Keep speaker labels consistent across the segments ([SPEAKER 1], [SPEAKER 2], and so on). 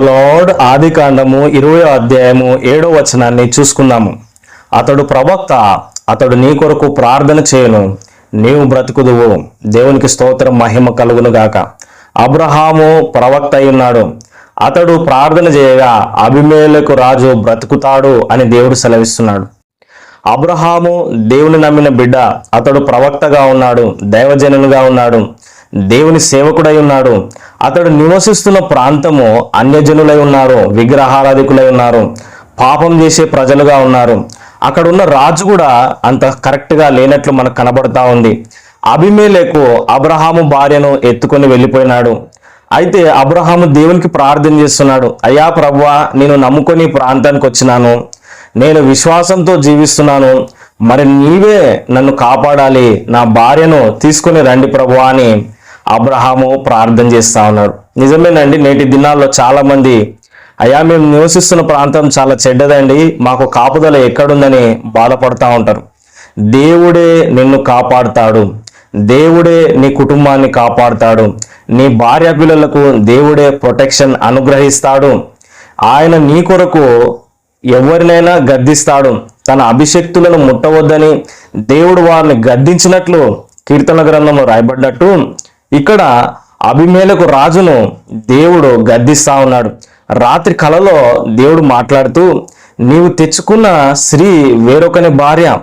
[SPEAKER 1] Lord ఆది కాండము ఇరవై అధ్యాయము ఏడో వచనాన్ని చూసుకుందాము. అతడు ప్రవక్త అతడు నీ కొరకు ప్రార్థన చేయను నీవు బ్రతుకుదువు దేవునికి స్తోత్రం మహిమ కలుగును గాక. అబ్రహాము ప్రవక్త అయి ఉన్నాడు అతడు ప్రార్థన చేయగా అభిమేలకు రాజు బ్రతుకుతాడు అని దేవుడు సెలవిస్తున్నాడు. అబ్రహాము దేవుని నమ్మిన బిడ్డ అతడు ప్రవక్తగా ఉన్నాడు దైవజనునిగా ఉన్నాడు. దేవుని సేవకుడై ఉన్నాడు. అతడు నివసిస్తున్న ప్రాంతము అన్యజనులై ఉన్నారు విగ్రహారాధికులై ఉన్నారు పాపం చేసే ప్రజలుగా ఉన్నారు. అక్కడ ఉన్న రాజు కూడా అంత కరెక్ట్గా లేనట్లు మనకు కనబడతా ఉంది. అభిమేలకు అబ్రహాము భార్యను ఎత్తుకొని వెళ్ళిపోయినాడు. అయితే అబ్రహాము దేవునికి ప్రార్థన చేస్తున్నాడు అయ్యా ప్రభువా నేను నమ్ముకొని ప్రాంతానికి వచ్చినాను. నేను విశ్వాసంతో జీవిస్తున్నాను. మరి నీవే నన్ను కాపాడాలి. నా భార్యను తీసుకుని రండి ప్రభువా అని అబ్రహాము ప్రార్థన చేస్తూ ఉన్నాడు నిజమేనండి నేటి దినాల్లో చాలామంది అయ్యా మేము నివసిస్తున్న ప్రాంతం చాలా చెడ్డదండి మాకు కాపుదల ఎక్కడుందని బాధపడుతూ ఉంటారు. దేవుడే నిన్ను కాపాడుతాడు. దేవుడే నీ కుటుంబాన్ని కాపాడుతాడు. నీ భార్య పిల్లలకు దేవుడే ప్రొటెక్షన్ అనుగ్రహిస్తాడు. ఆయన నీ కొరకు ఎవరినైనా గద్దిస్తాడు. తన అభిషక్తులను ముట్టవద్దని దేవుడు వారిని గద్దించినట్లు కీర్తన గ్రంథంలో రాయబడ్డట్టు. ఇక్కడ అభిమేలకు రాజును దేవుడు గద్దిస్తా ఉన్నాడు. రాత్రి కలలో దేవుడు మాట్లాడుతూ నీవు తెచ్చుకున్న స్త్రీ వేరొకని భార్య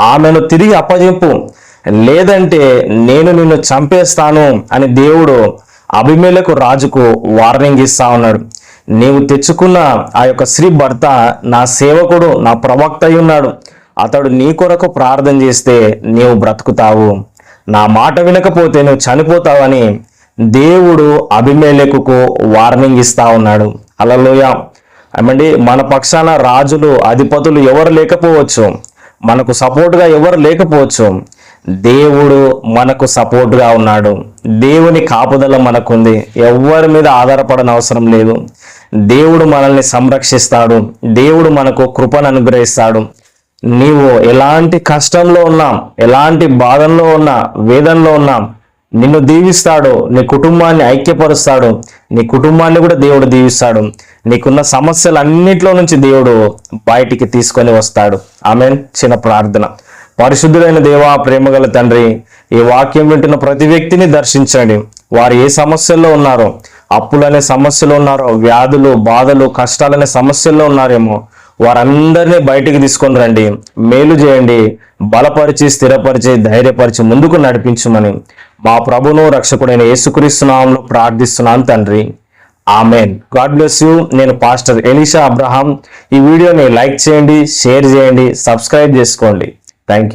[SPEAKER 1] ఆమెను తిరిగి అప్పజెప్పు లేదంటే నేను నిన్ను చంపేస్తాను అని దేవుడు అభిమేలకు రాజుకు వార్నింగ్ ఇస్తా ఉన్నాడు. నీవు తెచ్చుకున్న ఆ యొక్క స్త్రీ భర్త నా సేవకుడు నా ప్రవక్త అయి ఉన్నాడు. అతడు నీ కొరకు ప్రార్థన చేస్తే నీవు బ్రతుకుతావు. నా మాట వినకపోతే నువ్వు చనిపోతావని దేవుడు అభిమేలకుకు వార్నింగ్ ఇస్తా ఉన్నాడు. అలలోయ ఏమండి మన పక్షాన రాజులు అధిపతులు ఎవరు లేకపోవచ్చు మనకు సపోర్ట్గా ఎవరు లేకపోవచ్చు దేవుడు మనకు సపోర్ట్గా ఉన్నాడు. దేవుని కాపుదల మనకుంది. ఎవరి మీద ఆధారపడని అవసరం లేదు. దేవుడు మనల్ని సంరక్షిస్తాడు. దేవుడు మనకు కృపను అనుగ్రహిస్తాడు. నీవు ఎలాంటి కష్టంలో ఉన్నాం ఎలాంటి బాధల్లో ఉన్నా వేదనలో ఉన్నాం నిన్ను దీవిస్తాడు నీ కుటుంబాన్ని ఐక్యపరుస్తాడు నీ కుటుంబాన్ని కూడా దేవుడు దీవిస్తాడు నీకున్న సమస్యలన్నిట్లో నుంచి దేవుడు బయటికి తీసుకొని వస్తాడు. ఆమె చిన్న ప్రార్థన. పరిశుద్ధుడైన దేవా ప్రేమగల తండ్రి ఈ వాక్యం వింటున్న ప్రతి వ్యక్తిని దర్శించండి. వారు ఏ సమస్యల్లో ఉన్నారో అప్పులనే సమస్యలు ఉన్నారో వ్యాధులు బాధలు కష్టాలనే సమస్యల్లో ఉన్నారేమో వారందరినీ బయటికి తీసుకొని రండి మేలు చేయండి బలపరిచి స్థిరపరిచి ధైర్యపరిచి ముందుకు నడిపించమని మా ప్రభును రక్షకుడైన యేసుక్రీస్తునామంలో ప్రార్థిస్తున్నాను తండ్రి. ఆమెన్. God bless you. నేను పాస్టర్ ఎలీషా అబ్రహాం. ఈ వీడియోని లైక్ చేయండి షేర్ చేయండి సబ్స్క్రైబ్ చేసుకోండి. Thank you.